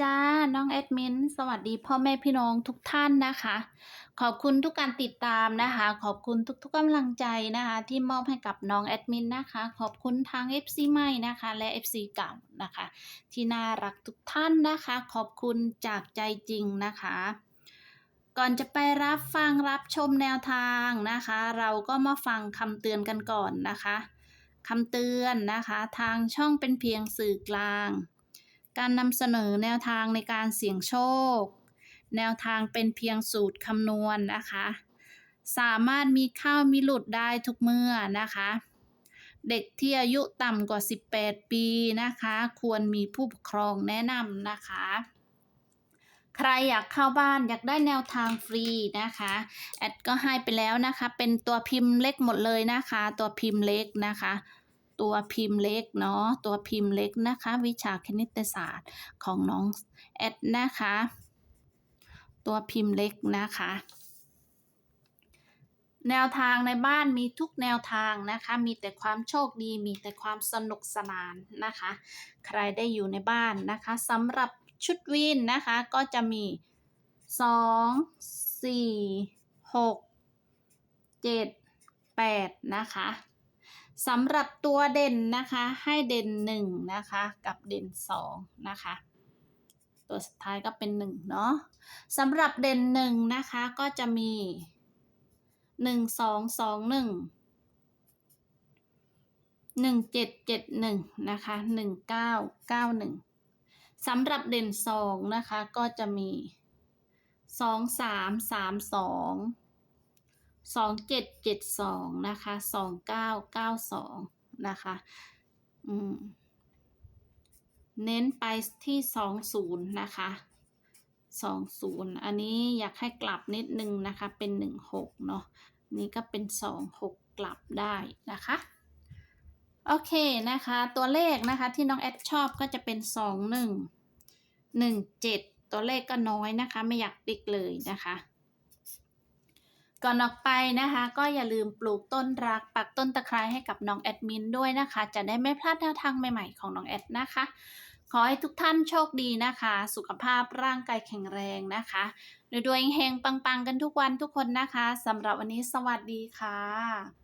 จ้า น้องแอดมิน สวัสดีพ่อแม่พี่น้องทุกท่านนะคะ ขอบคุณทุกการติดตามนะคะ ขอบคุณทุกๆกำลังใจนะคะ ที่มอบให้กับน้องแอดมินนะคะ ขอบคุณทาง FC ใหม่นะคะ และ FC เก่านะคะ ที่น่ารักทุกท่านนะคะ ขอบคุณจากใจจริงนะคะ ก่อนจะไปรับฟังรับชมแนวทางนะคะ เราก็มาฟังคำเตือนกันก่อนนะคะคำเตือนนะคะ ทางช่องเป็นเพียงสื่อกลาง การนำเสนอแนวทางในการเสี่ยงโชค แนวทางเป็นเพียงสูตรคำนวณนะคะ สามารถมีเข้ามีหลุดได้ทุกเมื่อนะคะ เด็กที่อายุต่ำกว่า 18 ปีนะคะ ควรมีผู้ปกครองแนะนำนะคะ ใครอยากเข้าบ้านอยากได้แนวทางฟรีนะคะ แอดก็ให้ไปแล้วนะคะ เป็นตัวพิมพ์เล็กหมดเลยนะคะ ตัวพิมพ์เล็กนะคะ ตัวพิมพ์เล็กเนาะตัวพิมพ์เล็กนะคะ วิชาคณิตศาสตร์ของน้องแอดนะคะ ตัวพิมพ์เล็กนะคะแนวทางในบ้านมีทุกแนวทางนะคะ มีแต่ความโชคดีมีแต่ความสนุกสนานนะคะ ใครได้อยู่ในบ้านนะคะสำหรับชุดวินนะคะก็จะมีสองสี่หกเจ็ดแปดนะคะ สำหรับตัวเด่นนะคะให้เด่นหนึ่งนะคะกับเด่นสองนะคะตัวสุดท้ายก็เป็นหนึ่งเนาะสำหรับเด่นหนึ่งนะคะก็จะมีหนึ่งสองสองหนึ่งหนึ่งเจ็ดเจ็ดหนึ่งนะคะหนึ่งเก้าเก้าหนึ่งสำหรับเด่นสองนะคะก็จะมีสองสามสามสอง สองเจ็ดเจ็ดสองนะคะสองเก้าเก้าสองนะคะ อืม เน้นไปที่สองศูนย์นะคะสองศูนย์อันนี้อยากให้กลับนิดนึงนะคะ เป็นหนึ่งหกเนาะ นี่ก็เป็นสองหกกลับได้นะคะ โอเคนะคะ ตัวเลขนะคะที่น้องแอดชอบก็จะเป็นสองหนึ่งหนึ่งเจ็ดตัวเลขก็น้อยนะคะ ไม่อยากติ๊กเลยนะคะ ก่อนออกไปนะคะ ก็อย่าลืมปลูกต้นรัก ปักต้นตะไคร้ให้กับน้องแอดมินด้วยนะคะ จะได้ไม่พลาดแนวทางใหม่ๆของน้องแอดนะคะ ขอให้ทุกท่านโชคดีนะคะ สุขภาพร่างกายแข็งแรงนะคะรวยๆเฮงๆปังๆ กันทุกวันทุกคนนะคะสำหรับวันนี้สวัสดีค่ะ